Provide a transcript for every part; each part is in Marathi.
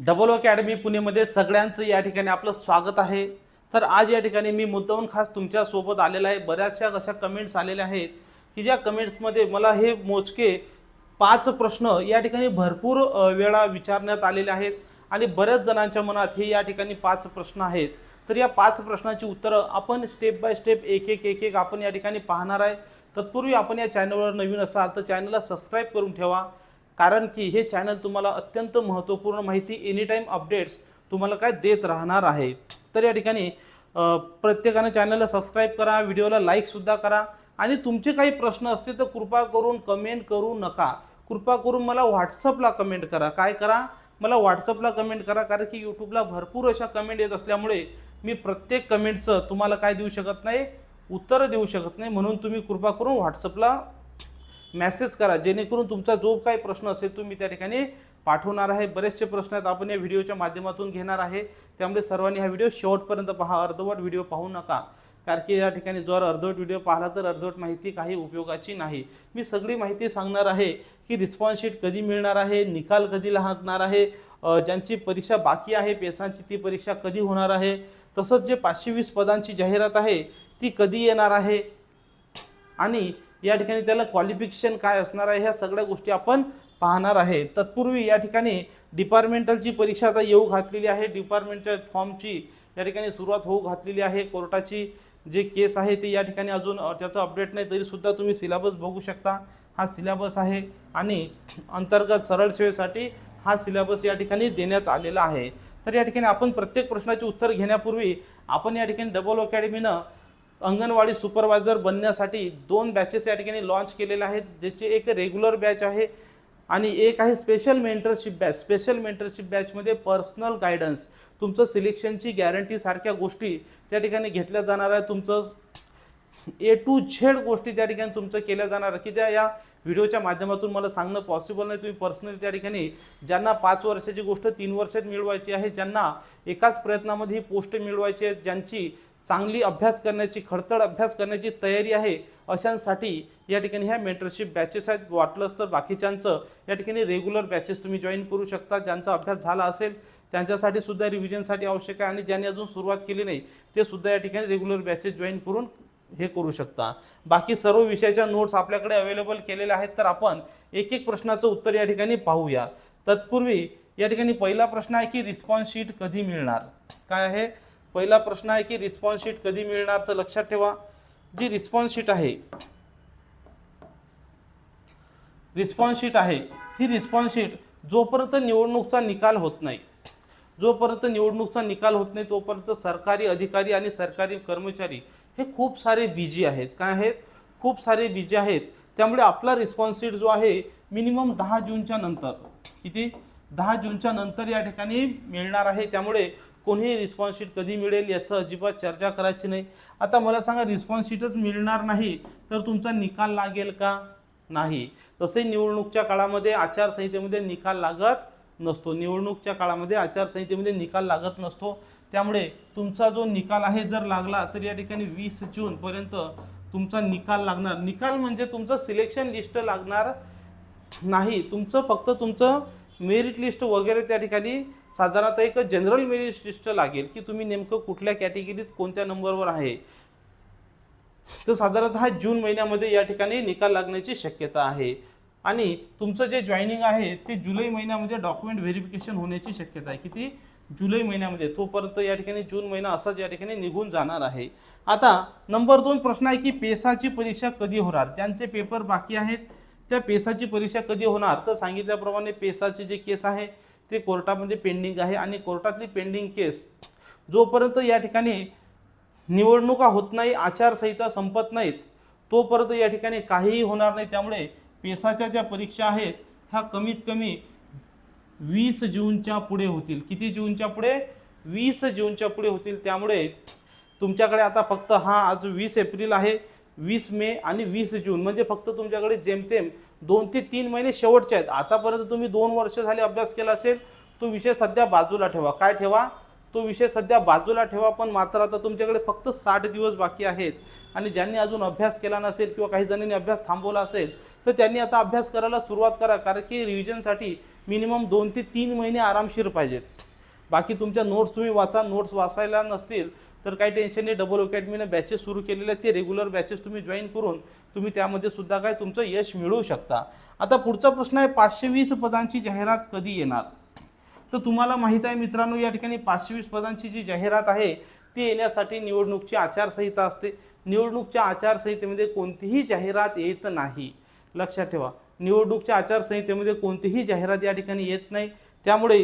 डबल अकॅडमी पुणेमध्ये सगळ्यांचं या ठिकाणी आपलं स्वागत आहे. तर आज या ठिकाणी मी मुद्दाहून खास तुमच्यासोबत आलेला आहे. बऱ्याचशा अशा कमेंट्स आलेल्या आहेत की ज्या कमेंट्समध्ये मला हे मोजके पाच प्रश्न या ठिकाणी भरपूर वेळा विचारण्यात आलेले आहेत आणि बऱ्याच जणांच्या मनात हे या ठिकाणी पाच प्रश्न आहेत. तर या पाच प्रश्नांची उत्तरं आपण स्टेप बाय स्टेप एक एक एक एक आपण या ठिकाणी पाहणार आहे. तत्पूर्वी आपण या चॅनलवर नवीन असाल तर चॅनलला सबस्क्राईब करून ठेवा. कारण की हे चॅनल तुम्हाला अत्यंत महत्त्वपूर्ण माहिती एनीटाईम अपडेट्स तुम्हाला काय देत राहणार आहे. तर या ठिकाणी प्रत्येकानं चॅनलला सबस्क्राईब करा व्हिडिओला लाईकसुद्धा करा आणि तुमचे काही प्रश्न असतील तर कृपा करून कमेंट करू नका. कृपा करून मला व्हॉट्सअपला कमेंट करा. काय करा? मला व्हॉट्सअपला कमेंट करा कारण की यूट्यूबला भरपूर अशा कमेंट येत असल्यामुळे मी प्रत्येक कमेंटचं तुम्हाला काय देऊ शकत नाही? उत्तरं देऊ शकत नाही. म्हणून तुम्ही कृपा करून व्हॉट्सअपला मेसेज करा जेणेकरून तुमचा जो काही प्रश्न असेल तुम्ही त्या ठिकाणी पाठवणार आहे. बरेचसे प्रश्न आहेत आपण या व्हिडिओच्या माध्यमातून घेणार आहे. त्यामुळे सर्वांनी हा व्हिडिओ शेवटपर्यंत पहा अर्धवट व्हिडिओ पाहू नका. कारण की या ठिकाणी जर अर्धवट व्हिडिओ पाहिला तर अर्धवट माहिती काही उपयोगाची नाही. मी सगळी माहिती सांगणार आहे की रिस्पॉन्स शीट कधी मिळणार आहे निकाल कधी लागणार आहे ज्यांची परीक्षा बाकी आहे पेसांची ती परीक्षा कधी होणार आहे तसंच जे पाचशे वीस पदांची जाहिरात आहे ती कधी येणार आहे? आणि या ठिकाणी त्याला क्वालिफिकेशन काय असणार आहे ह्या सगळ्या गोष्टी आपण पाहणार आहे. तत्पूर्वी या ठिकाणी डिपार्टमेंटलची परीक्षा आता येऊ घातलेली आहे. डिपार्टमेंटल फॉर्मची या ठिकाणी सुरुवात होऊ घातलेली आहे. कोर्टाची जे केस आहे ते या ठिकाणी अजून त्याचं अपडेट नाही तरीसुद्धा तुम्ही सिलेबस बघू शकता. हा सिलेबस आहे आणि अंतर्गत सरळ सेवेसाठी हा सिलेबस या ठिकाणी देण्यात आलेला आहे. तर या ठिकाणी आपण प्रत्येक प्रश्नाचे उत्तर घेण्यापूर्वी आपण या ठिकाणी डबल अकॅडमीनं अंगणवाडी सुपरवायझर बनण्यासाठी दोन बॅचेस या ठिकाणी लॉन्च केलेले आहेत ज्याचे एक रेग्युलर बॅच आहे आणि एक आहे special mentorship batch special mentorship बॅचमध्ये पर्सनल गायडन्स तुमचं सिलेक्शनची गॅरंटी सारख्या गोष्टी त्या ठिकाणी घेतल्या जाणार आहे तुमचं ए टू झेड गोष्टी त्या ठिकाणी तुमचं केल्या जाणार की त्या या व्हिडिओच्या माध्यमातून मला सांगणं पॉसिबल नाही. तुम्ही पर्सनली त्या ठिकाणी ज्यांना पाच वर्षाची गोष्ट तीन वर्षात मिळवायची आहे ज्यांना एकाच प्रयत्नामध्ये ही पोस्ट मिळवायची आहे ज्यांची चांगली अभ्यास करण्याची खडतड अभ्यास करण्याची तयारी आहे अशांसाठी या ठिकाणी ह्या मेंटरशिप बॅचेस आहेत. वाटलंच तर बाकीच्यांचं या ठिकाणी रेग्युलर बॅचेस तुम्ही जॉईन करू शकता. ज्यांचा अभ्यास झाला असेल त्यांच्यासाठी सुद्धा रिव्हिजनसाठी आवश्यक आहे आणि ज्यांनी अजून सुरुवात केली नाही ते सुद्धा या ठिकाणी रेग्युलर बॅचेस जॉईन करून हे करू शकता. बाकी सर्व विषयाच्या नोट्स आपल्याकडे अवेलेबल केलेल्या आहेत. तर आपण एक एक प्रश्नाचं उत्तर या ठिकाणी पाहूया. तत्पूर्वी या ठिकाणी पहिला प्रश्न आहे की रिस्पॉन्स शीट कधी मिळणार? काय आहे? पहिला प्रश्न आहे की रिस्पॉन्स शीट कधी मिळणार तर लक्षात ठेवा. जी रिस्पॉन्स शीट आहे रिस्पॉन्स शीट आहे ही रिस्पॉन्स शीट जोपर्यंत निवडणूकचा निकाल होत नाही जोपर्यंत निवडणूकचा निकाल होत नाही तोपर्यंत सरकारी अधिकारी आणि सरकारी कर्मचारी हे खूप सारे बिजी आहेत. काय आहेत? खूप सारे बिजी आहेत. त्यामुळे आपला रिस्पॉन्स शीट जो आहे मिनिमम दहा जूनच्या नंतर. किती? दहा जूनच्या नंतर या ठिकाणी मिळणार आहे. त्यामुळे कोणीही रिस्पॉन्स शीट कधी मिळेल याचं अजिबात चर्चा करायची नाही. आता मला सांगा रिस्पॉन्स शीटच मिळणार नाही तर तुमचा निकाल लागेल का? नाही. तसे निवडणूकच्या काळामध्ये आचारसंहितेमध्ये निकाल लागत नसतो. निवडणूकच्या काळामध्ये आचारसंहितेमध्ये निकाल लागत नसतो. त्यामुळे तुमचा जो निकाल आहे जर लागला तर या ठिकाणी वीस जूनपर्यंत तुमचा निकाल लागणार. निकाल म्हणजे तुमचं सिलेक्शन लिस्ट लागणार नाही. तुमचं फक्त तुमचं मेरिट लिस्ट वगैरे त्या ठिकाणी साधारणतः एक जनरल मेरिट लिस्ट लागेल की तुम्ही नेमकं कुठल्या कॅटेगरीत कोणत्या नंबरवर आहे. तर साधारणतः जून महिन्यामध्ये या ठिकाणी निकाल लागण्याची शक्यता आहे. आणि तुमचं जे जॉईनिंग आहे ते जुलै महिन्यामध्ये डॉक्युमेंट व्हेरिफिकेशन होण्याची शक्यता आहे. किती? जुलै महिन्यामध्ये. तोपर्यंत या ठिकाणी जून महिना असाच या ठिकाणी निघून जाणार आहे. आता नंबर दोन प्रश्न आहे की पेसाची परीक्षा कधी होणार? ज्यांचे पेपर बाकी आहेत त्या पेसाची परीक्षा कधी होणार? तर सांगितल्याप्रमाणे पेसाचे जे केस आहे ते कोर्टामध्ये पेंडिंग आहे आणि कोर्टातली पेंडिंग केस जोपर्यंत या ठिकाणी निवडणुका होत नाही आचारसंहिता संपत नाहीत तोपर्यंत या ठिकाणी काहीही होणार नाही. त्यामुळे पेसाच्या ज्या परीक्षा आहेत ह्या कमीत कमी वीस जूनच्या पुढे होतील. किती जूनच्या पुढे? वीस जूनच्या पुढे होतील. त्यामुळे तुमच्याकडे आता फक्त हा आज वीस एप्रिल आहे. वीस मे आणि वीस जून म्हणजे फक्त तुमच्याकडे जेमतेम दोन ते तीन महिने शेवटचे आहेत. आतापर्यंत तुम्ही दोन वर्ष झाले अभ्यास केला असेल तो विषय सध्या बाजूला ठेवा. काय ठेवा? तो विषय सध्या बाजूला ठेवा पण मात्र आता तुमच्याकडे फक्त साठ दिवस बाकी आहेत. आणि ज्यांनी अजून अभ्यास केला नसेल किंवा काही जणांनी अभ्यास थांबवला असेल तर त्यांनी आता अभ्यास करायला सुरुवात करा कारण की रिव्हिजनसाठी मिनिमम दोन ते तीन महिने आरामशीर पाहिजेत. बाकी तुमच्या नोट्स तुम्ही वाचा. नोट्स वाचायला नसतील तर काही टेन्शन नाही. डबल अकॅडमीनं बॅचेस सुरू केलेले आहेत. ते रेग्युलर बॅचेस तुम्ही जॉईन करून तुम्ही त्यामध्ये सुद्धा काय तुमचं यश मिळवू शकता. आता पुढचा प्रश्न आहे पाचशे वीस पदांची जाहिरात कधी येणार? तर तुम्हाला माहीत आहे मित्रांनो या ठिकाणी पाचशे वीस पदांची जी जाहिरात आहे ती येण्यासाठी निवडणूकची आचारसंहिता असते. निवडणूकच्या आचारसंहितेमध्ये कोणतीही जाहिरात येत नाही. लक्षात ठेवा निवडणूकच्या आचारसंहितेमध्ये कोणतीही जाहिरात या ठिकाणी येत नाही. त्यामुळे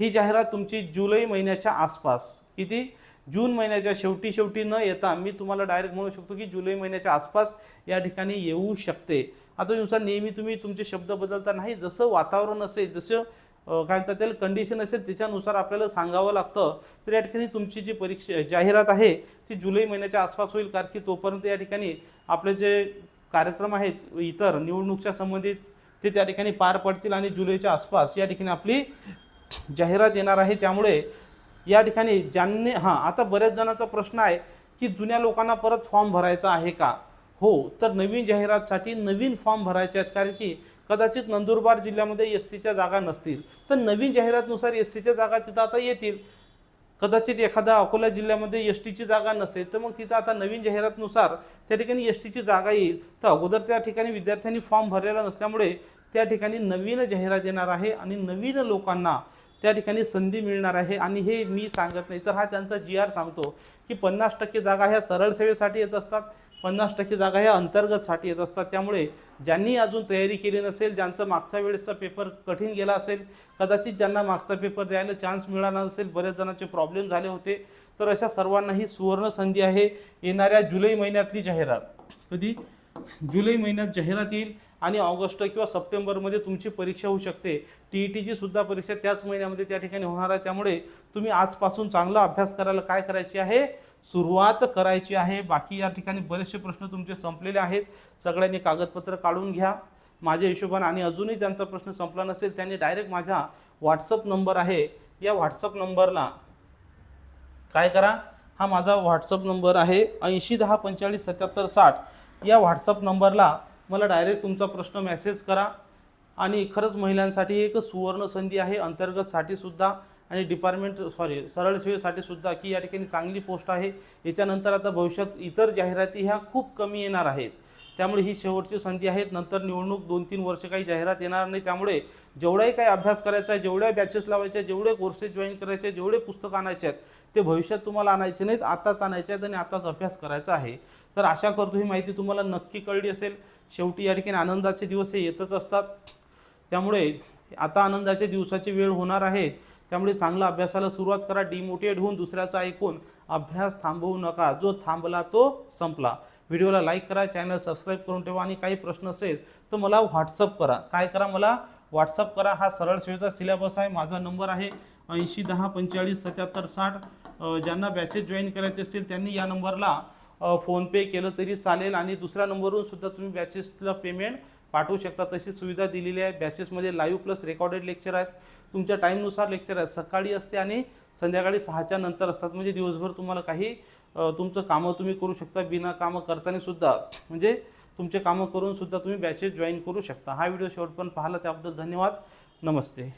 ही जाहिरात तुमची जुलै महिन्याच्या आसपास. किती? जून महिन्याच्या शेवटी शेवटी न येता मी तुम्हाला डायरेक्ट म्हणू शकतो की जुलै महिन्याच्या आसपास या ठिकाणी येऊ शकते. आता दिवसात नेहमी तुम्ही तुमचे शब्द बदलता नाही जसं वातावरण असेल जसं काय म्हणतात त्याला कंडिशन असेल त्याच्यानुसार आपल्याला सांगावं लागतं. तर या ठिकाणी तुमची जी परीक्षा जाहिरात आहे ती जुलै महिन्याच्या आसपास होईल कारण की तोपर्यंत या ठिकाणी आपले जे कार्यक्रम आहेत इतर निवडणूकच्या संबंधित ते त्या ठिकाणी पार पडतील आणि जुलैच्या आसपास या ठिकाणी आपली जाहिरात येणार आहे. त्यामुळे या ठिकाणी ज्यांनी हां आता बऱ्याच जणांचा प्रश्न आहे की जुन्या लोकांना परत फॉर्म भरायचा आहे का? हो तर नवीन जाहिरातसाठी नवीन फॉर्म भरायचे आहेत. कारण की कदाचित नंदुरबार जिल्ह्यामध्ये एस सीच्या जागा नसतील. तर नवीन जाहिरातनुसार एस सीच्या जागा तिथं आता येतील. कदाचित एखादा अकोला जिल्ह्यामध्ये एस टीची जागा नसेल तर मग तिथं आता नवीन जाहिरातनुसार त्या ठिकाणी एस टीची जागा येईल. तर अगोदर त्या ठिकाणी विद्यार्थ्यांनी फॉर्म भरलेला नसल्यामुळे त्या ठिकाणी नवीन जाहिरात येणार आहे आणि नवीन लोकांना त्या ठिकाणी संधी मिळणार आहे. आणि हे मी सांगत नाही. तर हा त्यांचा जी आर सांगतो की पन्नास टक्के जागा ह्या सरळ सेवेसाठी येत असतात. पन्नास टक्के जागा ह्या अंतर्गतसाठी येत असतात. त्यामुळे ज्यांनी अजून तयारी केली नसेल ज्यांचं मागच्या वेळेसचा पेपर कठीण गेला असेल कदाचित ज्यांना मागचा पेपर द्यायला चान्स मिळाला नसेल बऱ्याच जणांचे प्रॉब्लेम झाले होते. तर अशा सर्वांना ही सुवर्ण संधी आहे. येणाऱ्या जुलै महिन्यातली जाहिरात. कधी? जुलै महिन्यात जाहिरात येईल. आणि ऑगस्ट किंवा सप्टेंबरमध्ये तुमची परीक्षा होऊ शकते. टी ई टीची सुद्धा परीक्षा त्याच महिन्यामध्ये त्या ठिकाणी होणार आहे. त्यामुळे तुम्ही आजपासून चांगला अभ्यास करायला काय करायची आहे? सुरुवात करायची आहे. बाकी या ठिकाणी बरेचसे प्रश्न तुमचे संपलेले आहेत. सगळ्यांनी कागदपत्र काढून घ्या. माझ्या हिशोबाने आणि अजूनही ज्यांचा प्रश्न संपला नसेल त्यांनी डायरेक्ट माझा व्हॉट्सअप नंबर आहे. या व्हॉट्सअप नंबरला काय करा? हा माझा व्हॉट्सअप नंबर आहे ऐंशी दहा पंचेचाळीस सत्याहत्तर साठ. या व्हॉट्सअप नंबरला मला डायरेक्ट तुमचा प्रश्न मेसेज करा. आणि खरंच महिलांसाठी एक सुवर्ण संधी आहे. अंतर्गतसाठी सुद्धा आणि डिपार्टमेंट सॉरी सरळ सेवेसाठी सुद्धा की या ठिकाणी चांगली पोस्ट आहे. याच्यानंतर आता भविष्यात इतर जाहिराती ह्या खूप कमी येणार आहेत. त्यामुळे ही शेवटची संधी आहे. नंतर निवडणूक दोन तीन वर्ष काही जाहिरात येणार नाही. त्यामुळे जेवढाही काही अभ्यास करायचा आहे जेवढ्या बॅचेस लावायच्या जेवढे कोर्सेस जॉईन करायचे जेवढे पुस्तकं आणायचे आहेत ते भविष्यात तुम्हाला आणायचे नाहीत. आताच आणायचे आहेत आणि आताच अभ्यास करायचा आहे. तर आशा करतो ही माहिती तुम्हाला नक्की कळली असेल. शेवटी या ठिकाणी आनंदाचे दिवस हे येतच असतात. त्यामुळे आता आनंदाच्या दिवसाची वेळ होणार आहे. त्यामुळे चांगला अभ्यासाला सुरुवात करा. डिमोटिवेट होऊन दुसऱ्याचा ऐकून अभ्यास थांबवू नका. जो थांबला तो संपला. व्हिडिओला लाईक करा चॅनल सबस्क्राईब करून ठेवा आणि काही प्रश्न असेल तर मला व्हॉट्सअप करा. काय करा मला? व्हॉट्सअप करा. हा सरळ सेवेचा सिलेबस आहे. माझा नंबर आहे ऐंशी दहा पंचेचाळीस सत्याहत्तर साठ. ज्यांना बॅचेस जॉईन करायचे असतील त्यांनी या नंबरला फोनपे केलं तरी चालेल आणि दुसऱ्या नंबरवरून सुद्धा तुम्ही बॅचेसला पेमेंट पाठवू शकता. तशी सुविधा दिलेली आहे. बॅचेसमध्ये लाईव्ह प्लस रेकॉर्डेड लेक्चर आहेत. तुमच्या टाईमनुसार लेक्चर आहेत. सकाळी असते आणि संध्याकाळी सहाच्या नंतर असतात. म्हणजे दिवसभर तुम्हाला काही तुमचं कामं तुम्ही करू शकता. बिना कामं करताना सुद्धा. म्हणजे तुमचे कामं करूनसुद्धा तुम्ही बॅचेस जॉईन करू शकता. हा व्हिडिओ शेवटपर्यंत पाहिला. त्याबद्दल धन्यवाद. नमस्ते.